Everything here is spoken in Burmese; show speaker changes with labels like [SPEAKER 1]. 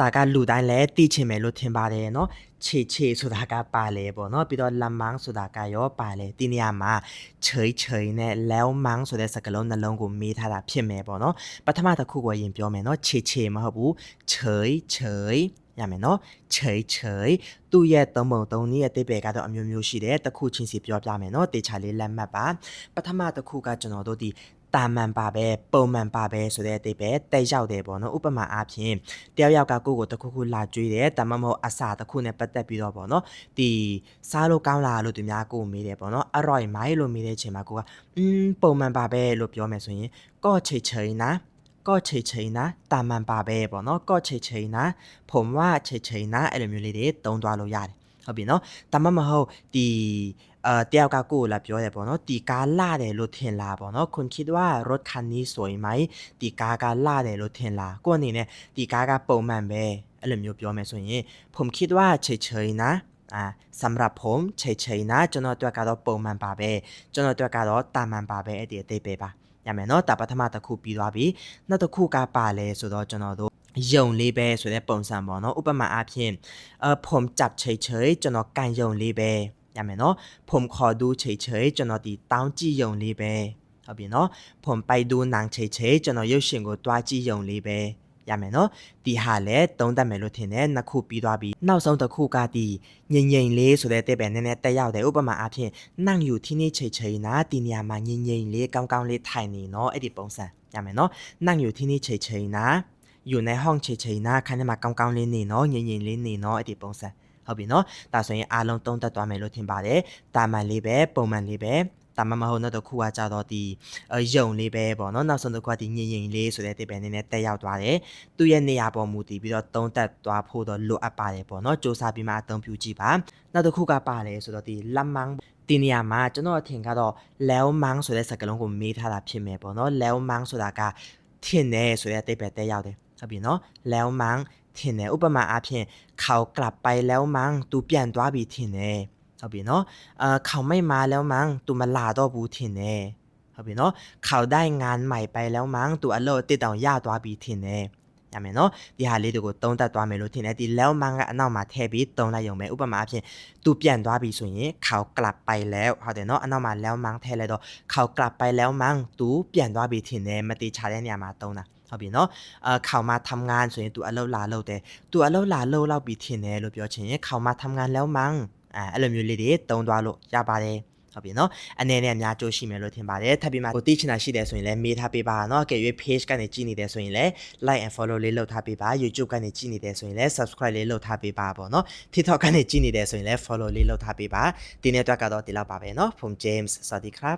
[SPEAKER 1] ဒါကလူတိုင်းလည်းသိချင်မယ်လို့ထင်ပါတယ်เนาะခြေခြေဆိုတာကပါလေပေါ့เนาะပြီးတော့လမ်မန်းဆိုတာကရောပါလေဒီနေရာမှာခြေခြေနဲ့လဲဝမန်းဆိုတဲ့စကားလုံးနှလုံးကိုမေးထားတာဖြစ်မယ်ပေါ့เนาะပထမတစ်ခုကိုရင်ပြောမယ်เนาะခြေခြေမဟုတ်ဘူးခြေခြေရမယ်နော်ခြေခြေသူ့ရဲ့သုံးပုံသုံးနည်းရဲ့အသေးပဲကတော့အမျိုးမျိုးရှိတယ်တစ်ခုချင်းစီပြောပြမယ်နော်တေချာလေးလက်မှတ်ပါပထမတစ်ခုကကျွန်တော်တို့ဒီ တာမန်ပါပဲပုံမှန်ပါပဲဆိုတဲ့အတိပဲတက်ရောက်တယ်ပေါ့နော်ဥပမာအားဖြင့်တယောက်ယောက်ကကိုယ့်ကိုတစ်ခုခုလာကြွေးတယ်ဒါမှမဟုတ်အစာတစ်ခုနဲ့ပတ်သက်ပြီးတော့ပေါ့နော်ဒီစားလို့ကောင်းလားလို့သူများကိုမေးတယ်ပေါ့နော်အရော်မိုင်းလို့မေးတဲ့အချိန်မှာကိုကအင်းပုံမှန်ပါပဲလို့ပြောမယ်ဆိုရင်ကော့ချိတ်ချိတ်နာကော့ချိတ်ချိတ်နာတာမန်ပါပဲပေါ့နော်ကော့ချိတ်ချိတ်နာဖုံဝချိတ်ချိတ်နာအဲ့လိုမျိုးလေးတွေတုံးသွားလို့ရတယ် ဟုတ်ပြီနော်ဒါမှမဟုတ်ဒီအဲတယောက်ကကိုယ်လာပြောတယ်ပေါ့နော်ဒီကားလာတယ်လို့ထင်လားပေါ့နော်คุณคิดว่ารถคันนี้สวยไหมဒီကားကလာတယ်လို့ထင်လားကိုယ်အနေနဲ့ဒီကားကပုံမှန်ပဲအဲ့လိုမျိုးပြောမယ်ဆိုရင်ผมคิดว่าเฉยๆนะอ่าสำหรับผมเฉยๆนะကျွန်တော်တို့ကတော့ပုံမှန်ပါပဲကျွန်တော်တို့ကတော့တာမန်ပါပဲအဲ့ဒီအသေးပဲပါရမယ်နော်ဒါပထမတစ်ခုပြီးသွားပြီနောက်တစ်ခုကပါလဲဆိုတော့ကျွန်တော်တို့ ယုံလေးပဲဆိုတဲ့ပုံစံပေါ့နော်ဥปမာအားဖြင့်เอ่อผมจับเฉยๆကျွန်တော်ကန်ယုံလေးပဲရမယ်နော်ผมขอดูเฉยๆကျွန်တော်ဒီတောင်းကြည့်ယုံလေးပဲဟုတ်ပြီနော်ผมไปดูหนังเฉยๆကျွန်တော်ရုပ်ရှင်ကိုတွားကြည့်ယုံလေးပဲရမယ်နော်ဒီဟာလည်းသုံးတတ်မယ်လို့ထင်တယ်နှစ်ခုပြီးသွားပြီနောက်ဆုံးတစ်ခုကဒီငိမ့်ငိမ့်လေးဆိုတဲ့တဲ့ပဲနည်းနည်းတက်ရောက်တယ်ဥပမာအားဖြင့်นั่งอยู่ที่นี่เฉยๆนะဒီနေရာမှာငိမ့်ငိမ့်လေးကောင်းကောင်းလေးထိုင်နေနော်အဲ့ဒီပုံစံရမယ်နော်นั่งอยู่ที่นี่เฉยๆนะ อยู่ในห้องเฉยๆนะခန်းထဲမှာကောင်းကောင်းလေးနေနော်ငိမ့်ငိမ့်လေးနေနော်အဲ့ဒီပုံစံဟုတ်ပြီနော်ဒါဆိုရင်အားလုံးသုံးသက်သွားမယ်လို့ထင်ပါတယ်တာမန်လေးပဲပုံမှန်လေးပဲတာမန်မဟုတ်တော့တစ်ခုကကြတော့ဒီအယုံလေးပဲပေါ့နော်နောက်ဆုံးတစ်ခုကဒီငင်ငင်လေးဆိုတဲ့တိပဲနည်းနည်းတက်ရောက်သွားတယ်သူ့ရဲ့နေရာပေါ်မူတည်ပြီးတော့သုံးသက်သွားဖို့တော့လိုအပ်ပါတယ်ပေါ့နော်စ조사ပြီးမှအသုံးပြုကြည့်ပါနောက်တစ်ခုကပါတယ်ဆိုတော့ဒီလက်မန်းဒီနေရာမှာကျွန်တော်အထင်ကတော့လဲဝမန်းဆိုတဲ့စကားလုံးကိုမေးထားတာဖြစ်မယ်ပေါ့နော်လဲဝမန်းဆိုတာကထင်တယ်ဆိုတဲ့အတိပဲတက်ရောက်တယ် ဟုတ်ပြီနော်လဲဝမန်းထင်တယ်ဥပမာအားဖြင့်เขากลับไปแล้วมั้งသူပြန်သွားပြီထင်တယ်ဟုတ်ပြီနော်အာเขาไม่มาแล้วมั้งသူမလာတော့ဘူးထင်တယ်ဟုတ်ပြီနော်เขาได้งานใหม่ไปแล้วมั้งသူအလုပ်အသစ်တောင်ရသွားပြီထင်တယ်ရမယ်နော်ဒီဟာလေးတွေကိုသုံးသပ်သွားမယ်လို့ထင်တယ်ဒီแล้วมั้งကအနောက်မှာထည့်ပြီးသုံးလိုက်ရုံပဲဥပမာအားဖြင့်သူပြန်သွားပြီဆိုရင်เขากลับไปแล้วဟုတ်တယ်နော်အနောက်မှာแล้วมั้งထည့်လိုက်တော့เขากลับไปแล้วมั้งသူပြန်သွားပြီထင်တယ်မတိချတဲ့နေရာမှာသုံးတာ ဟုတ်ပြီနော်အာเขามาทำงานဆိုရင် तू အလုပ်လာလုပ်တယ် तू အလုပ်လာလုပ်လောက်ပြီထင်တယ်လို့ပြောချင်ရင်เขามาทำงานแล้วมั้งအဲအဲ့လိုမျိုးလေးတွေတုံးသွားလို့ရပါတယ်ဟုတ်ပြီနော်အနေနဲ့အများကြိုးရှိမယ်လို့ထင်ပါတယ်ထပ်ပြီးမှကိုသိချင်တာရှိတယ်ဆိုရင်လည်းမေးထားပေးပါနော်အကယ်၍ page ကနေကြည့်နေတယ်ဆိုရင်လည်း like and follow လေးလုပ်ထားပေးပါ YouTube ကနေကြည့်နေတယ်ဆိုရင်လည်း subscribe လေးလုပ်ထားပေးပါပေါ့နော် TikTok ကနေကြည့်နေတယ်ဆိုရင်လည်း follow လေးလုပ်ထားပေးပါဒီနေ့အတွက်ကတော့ဒီလောက်ပါပဲနော် from James စวัสดีครับ